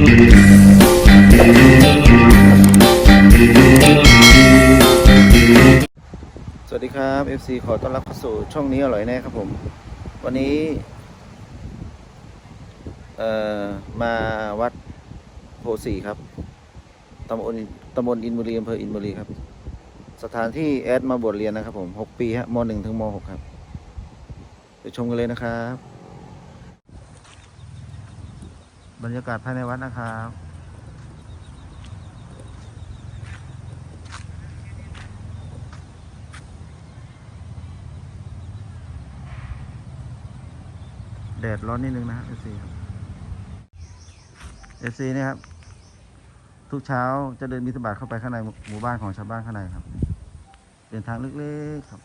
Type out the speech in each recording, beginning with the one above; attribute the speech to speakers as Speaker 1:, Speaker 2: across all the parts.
Speaker 1: สวัสดีครับ FC ขอต้อนรับเข้าสู่ช่องนี้อร่อยแน่ครับผม วันนี้ เอ่อ มาวัดโพสีครับตำบลตำบลอินบุรีอำเภออินบุรีครับ สถานที่แอดมาบวชเรียนนะครับผมหกปีฮะมหนึ่งถึงมหกครับ ไปชมกันเลยนะครับ บรรยากาศภายในวัดนะครับแดดร้อนนิดนึงนะครับ FC ครับ FC นี่ครับ ทุกเช้าจะเดินบิณฑบาตเข้าไปข้างในหมู่บ้านของชาวบ้านข้างในครับ เป็นทางเล็กๆครับ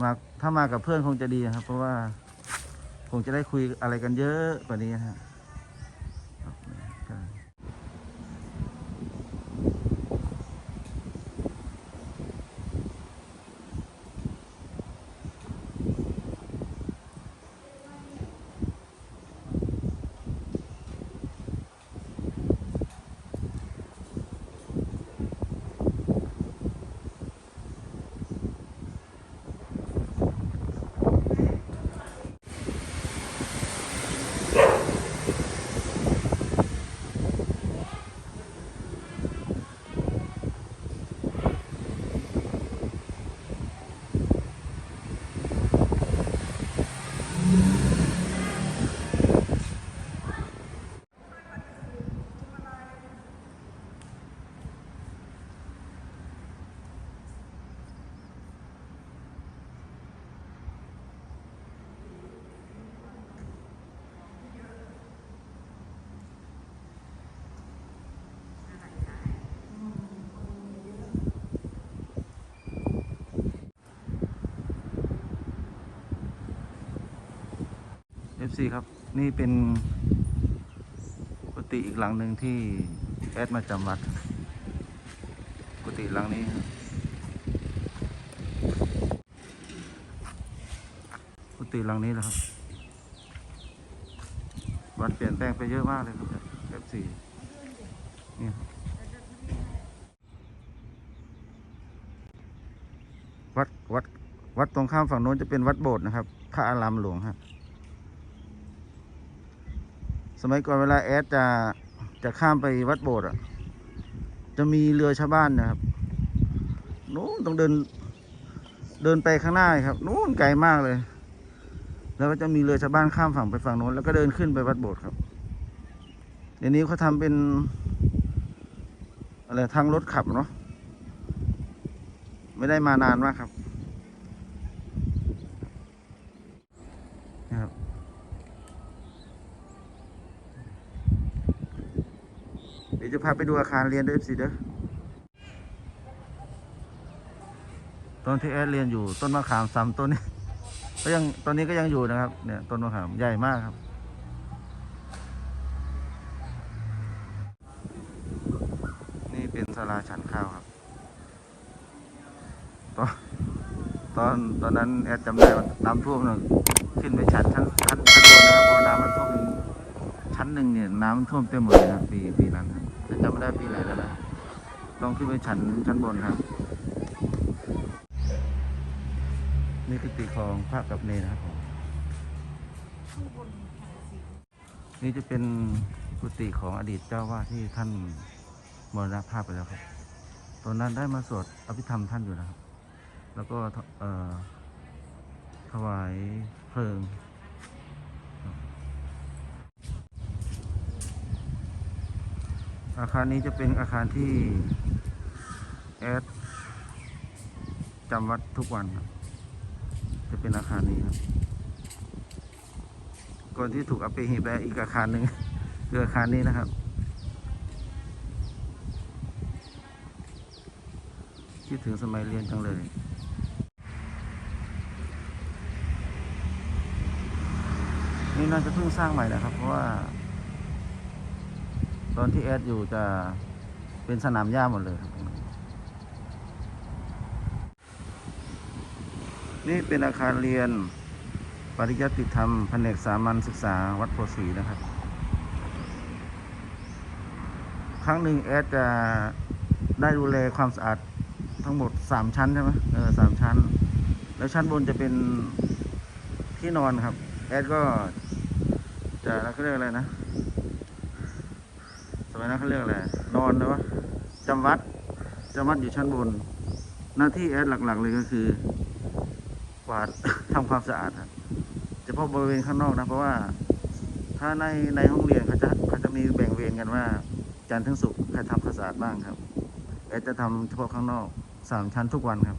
Speaker 1: มาถ้ามากับเพื่อนคงจะดีครับ เพราะว่า คงจะได้คุยอะไรกันเยอะกว่านี้นะ FC ครับนี่เป็นกุฏิอีกหลังหนึ่งที่แอดมาจำวัด กุฏิหลังนี้ครับกุฏิหลังนี้แหละครับ วัดเปลี่ยนแปลงไปเยอะมากเลยครับ FC นี่ครับวัดวัดวัดตรงข้ามฝั่งโน้นจะเป็นวัดโบสถ์นะครับพระอารามหลวงครับ สมัยก่อนเวลาแอดจะจะข้ามไปวัดโบสถ์อะ จะมีเรือชาวบ้านนะครับนู้นต้องเดิน เดินไปข้างหน้าครับนู้นไกลมากเลย แล้วก็จะมีเรือชาวบ้านข้ามฝั่งไปฝั่งโน้นแล้วก็เดินขึ้นไปวัดโบสถ์ครับ เดี๋ยวนี้เขาทำเป็นอะไรทางรถขับเนาะไม่ได้มานานมากครับนะครับ เดี๋ยวจะพาไปดูอาคารเรียนด้วยสิเด้อตอนที่แอดเรียนอยู่ต้นมะขามซ้ำต้นนี้ก็ยังตอนนี้ก็ยังอยู่นะครับเนี่ยต้นมะขามใหญ่มากครับ นี่เป็นศาลาฉันข้าวครับตอนตอนตอนนั้นแอดจำได้ว่าน้ำท่วมน่ะขึ้นไปชั้นชั้นชั้นบนนะครับเพราะน้ำมันท่วมชั้นหนึ่งเนี่ยน้ำท่วมเต็มหมดเลยนะปีปีนั้นครับ แต่จำไม่ได้ปีไหนแล้วนะต้องขึ้นไปชั้นชั้นบนครับ นี่คือตีของพระกับเนนะครับผมนี่จะเป็นกุฏิของอดีตเจ้าวาดที่ท่านมรณภาพไปแล้วครับตอนนั้นได้มาสวดอภิธรรมท่านอยู่นะครับ แล้วก็ถวายเพลิง อาคารนี้จะเป็นอาคารที่แอดจำวัดทุกวันครับ จะเป็นอาคารนี้ครับ ก่อนที่ถูกเอาไปหีบอีกอาคารหนึ่งคืออาคารนี้นะครับ คิดถึงสมัยเรียนจังเลยนี่น่าจะเพิ่งสร้างใหม่นะครับ เพราะว่า อนที่แอดอยู่จะเป็นสนามหญ้าหมดเลยครับนี่เป็นอาคารเรียน ปริยัติธรรมแผนกสามัญศึกษาวัดโพธิ์ศรีนะครับ ครั้งหนึ่งแอดจะได้ดูแลความสะอาดทั้งหมดสามชั้นใช่ไหมเออสามชั้น แล้วชั้นบนจะเป็นที่นอนครับ แอดก็จะเขาเรียกอะไรนะ สมัยนั้นเขาเรียกอะไรนอนนะวะจำวัดจำวัดอยู่ชั้นบน หน้าที่แอดหลัก ๆ เลยก็คือ กวาดทำความสะอาดครับเฉพาะบริเวณข้างนอกนะ เพราะว่า ถ้าในในห้องเรียนเขาจะเขาจะมีแบ่งเวรกันว่า จันทร์ถึงศุกร์ใครทำความสะอาดบ้างครับแอดจะทำเฉพาะข้างนอกสามชั้นทุกวันครับ